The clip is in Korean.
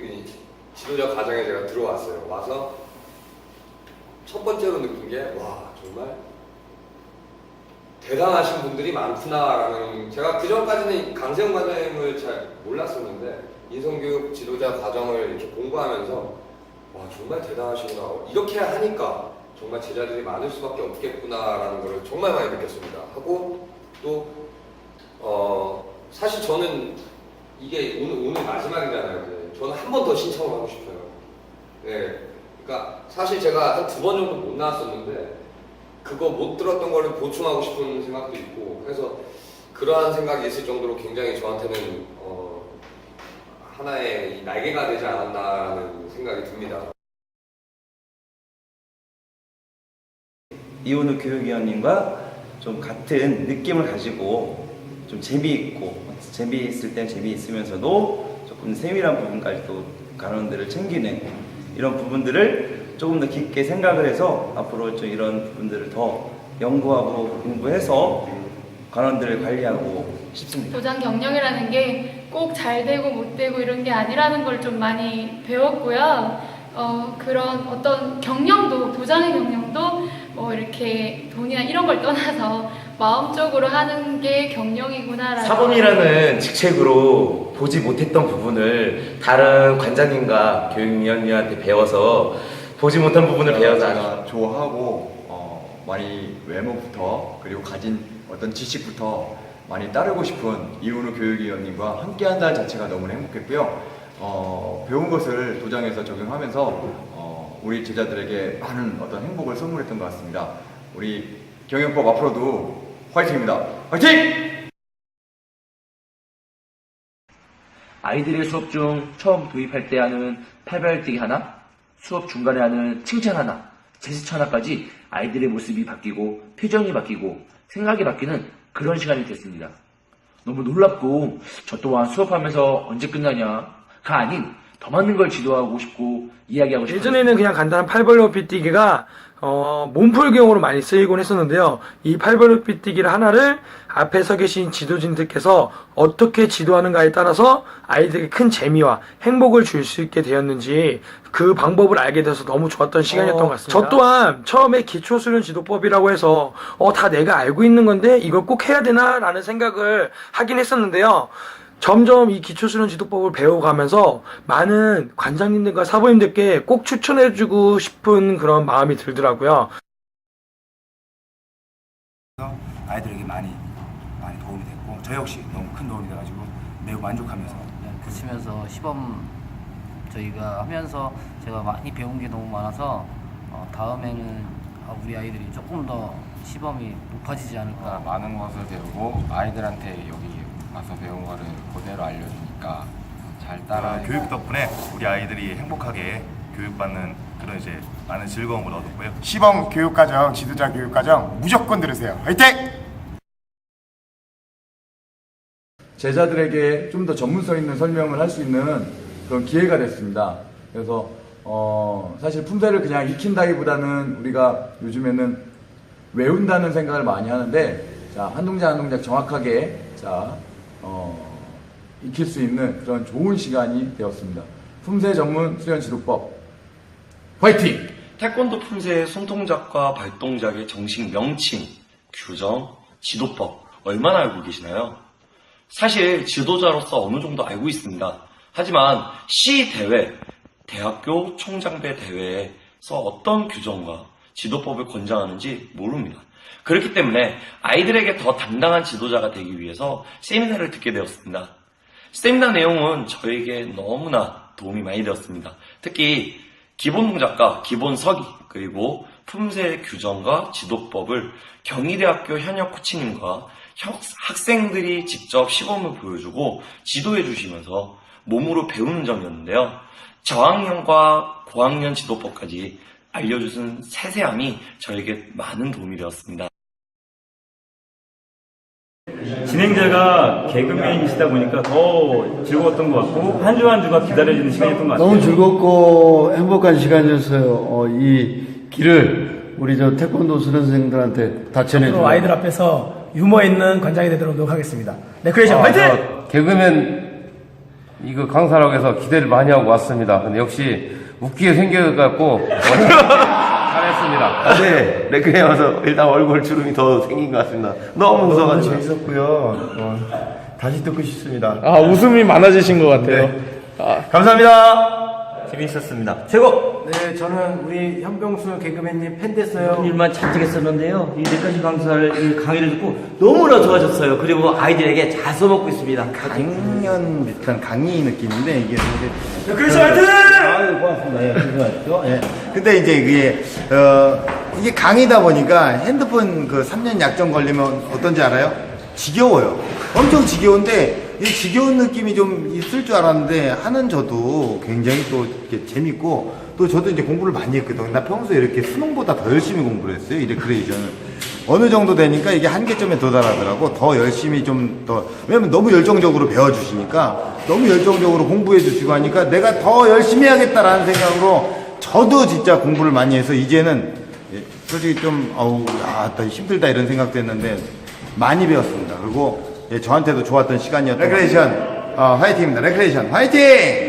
이 지도자 과정에 제가 들어왔어요. 와서 첫 번째로 느낀 게 와 정말 대단하신 분들이 많구나라는 제가 그 전까지는 강세형 과장님을 잘 몰랐었는데 인성교육 지도자 과정을 이렇게 공부하면서 와 정말 대단하시구나 이렇게 하니까 정말 제자들이 많을 수밖에 없겠구나라는 걸 정말 많이 느꼈습니다. 하고 또 어, 사실 저는 이게 오늘, 오늘 마지막이잖아요. 저는 한 번 더 신청을 하고 싶어요. 네. 그러니까 사실 제가 한 두 번 정도 못 나왔었는데 그거 못 들었던 거를 보충하고 싶은 생각도 있고 그래서 그러한 생각이 있을 정도로 굉장히 저한테는 어, 하나의 이 날개가 되지 않았나라는 생각이 듭니다. 이온우 교육위원님과 좀 같은 느낌을 가지고 좀 재미있고 재미있을 땐 재미있으면서도 세밀한 부분까지도 간원들을 챙기는 이런 부분들을 조금 더 깊게 생각을 해서 앞으로 좀 이런 부분들을 더 연구하고 공부해서 간원들을 관리하고 싶습니다. 도장 경영이라는 게 꼭 잘 되고 못 되고 이런 게 아니라는 걸 좀 많이 배웠고요. 어, 그런 어떤 경영도, 도장의 경영도 뭐 이렇게 돈이나 이런 걸 떠나서 마음적으로 하는 게 경영이구나라는 사범이라는 직책으로 보지 못했던 부분을 다른 관장님과 교육위원님한테 배워서 보지 못한 부분을 배워서 제가 좋아하고 어, 많이 외모부터 그리고 가진 어떤 지식부터 많이 따르고 싶은 이은우 교육위원님과 함께한다는 자체가 너무 행복했고요. 어, 배운 것을 도장에서 적용하면서 어, 우리 제자들에게 많은 어떤 행복을 선물했던 것 같습니다. 우리 경영법 앞으로도 화이팅입니다. 화이팅! 아이들의 수업 중 처음 도입할 때 하는 팔발뛰기 하나, 수업 중간에 하는 칭찬 하나, 제스처 하나까지 아이들의 모습이 바뀌고 표정이 바뀌고 생각이 바뀌는 그런 시간이 됐습니다. 너무 놀랍고 저 또한 수업하면서 언제 끝나냐가 아닌 더 많은 걸 지도하고 싶고 이야기하고 싶고 예전에는 그냥 간단한 팔벌 높이 뛰기가 어, 몸풀기용으로 많이 쓰이곤 했었는데요. 이 팔벌 높이 뛰기를 하나를 앞에 서 계신 지도진들께서 어떻게 지도하는가에 따라서 아이들에게 큰 재미와 행복을 줄 수 있게 되었는지 그 방법을 알게 돼서 너무 좋았던 시간이었던 것 같습니다. 저 또한 처음에 기초수련 지도법이라고 해서 어, 다 내가 알고 있는 건데 이걸 꼭 해야 되나라는 생각을 하긴 했었는데요. 점점 이 기초수련 지도법을 배워가면서 많은 관장님들과 사부님들께 꼭 추천해주고 싶은 그런 마음이 들더라고요. 아이들에게 많이 많이 도움이 됐고 저 역시 너무 큰 도움이 돼가지고 매우 만족하면서 붙이면서 시범 저희가 하면서 제가 많이 배운 게 너무 많아서 어, 다음에는 아, 우리 아이들이 조금 더 시범이 높아지지 않을까 많은 것을 배우고 아이들한테 여기 와서 배운 거를 그대로 알려주니까 잘 따라 교육 덕분에 우리 아이들이 행복하게 교육받는 그런 이제 많은 즐거움을 얻었고요. 시범 교육과정, 지도자 교육과정 무조건 들으세요. 화이팅! 제자들에게 좀 더 전문성 있는 설명을 할 수 있는 그런 기회가 됐습니다. 그래서 어, 사실 품새를 그냥 익힌다기보다는 우리가 요즘에는 외운다는 생각을 많이 하는데 자, 한 동작 한 동작 정확하게 자, 어, 익힐 수 있는 그런 좋은 시간이 되었습니다. 품새 전문 수련 지도법 화이팅! 태권도 품새의 손동작과 발동작의 정식 명칭, 규정, 지도법 얼마나 알고 계시나요? 사실 지도자로서 어느 정도 알고 있습니다. 하지만 시 대회, 대학교 총장배 대회에서 어떤 규정과 지도법을 권장하는지 모릅니다. 그렇기 때문에 아이들에게 더 당당한 지도자가 되기 위해서 세미나를 듣게 되었습니다. 세미나 내용은 저에게 너무나 도움이 많이 되었습니다. 특히 기본 동작과 기본 서기 그리고 품새 규정과 지도법을 경희대학교 현역 코치님과 학- 학생들이 직접 시범을 보여주고 지도해 주시면서 몸으로 배우는 점이었는데요. 저학년과 고학년 지도법까지 알려주신 세세함이 저에게 많은 도움이 되었습니다. 진행자가 개그맨이시다 보니까 더 즐거웠던 것 같고 한 주 한 주가 기다려지는 시간이었던 것 같아요. 너무 즐겁고 행복한 시간이었어요. 어, 이 길을 우리 저 태권도 수련생들한테 다 전해주고 아이들 앞에서 유머 있는 관장이 되도록 노력하겠습니다. 레크레이션 아, 화이팅! 저 개그맨 이거 강사라고 해서 기대를 많이 하고 왔습니다. 근데 역시 웃기게 생겨갖고 잘했습니다. 네, 레크에 와서 일단 얼굴 주름이 더 생긴 것 같습니다. 너무 웃어가지고. 재밌었고요. 어, 다시 듣고 싶습니다. 아, 웃음이 많아지신 것 같아요. 감사합니다. 재밌었습니다. 최고! 네, 저는 우리 현병수 개그맨님 팬 됐어요. 일만 잔뜩 했었는데요. 이 네 가지 강사를 이 강의를 듣고 너무나 좋아졌어요. 그리고 아이들에게 잘 써먹고 있습니다. 강연 비슷한 강의 느낌인데 이게 사실 그렇지, 화이팅! 아유 고맙습니다. 예, 고생하셨죠. 예. 근데 이제 그게 어 이게 강의다 보니까 핸드폰 그 3년 약정 걸리면 어떤지 알아요? 지겨워요. 엄청 지겨운데 이 지겨운 느낌이 좀 있을 줄 알았는데 하는 저도 굉장히 또 이렇게 재밌고 또 저도 이제 공부를 많이 했거든요. 나 평소에 이렇게 수능보다 더 열심히 공부를 했어요. 이 레크레이션을. 어느 정도 되니까 이게 한계점에 도달하더라고. 더 열심히 좀 더, 왜냐면 너무 열정적으로 배워주시니까 너무 열정적으로 공부해 주시고 하니까 내가 더 열심히 해야겠다라는 생각으로 저도 진짜 공부를 많이 해서 이제는 예, 솔직히 좀, 어우, 야, 나 힘들다 이런 생각도 했는데 많이 배웠습니다. 그리고 예, 저한테도 좋았던 시간이었던 레크레이션, 어, 화이팅입니다. 레크레이션, 화이팅!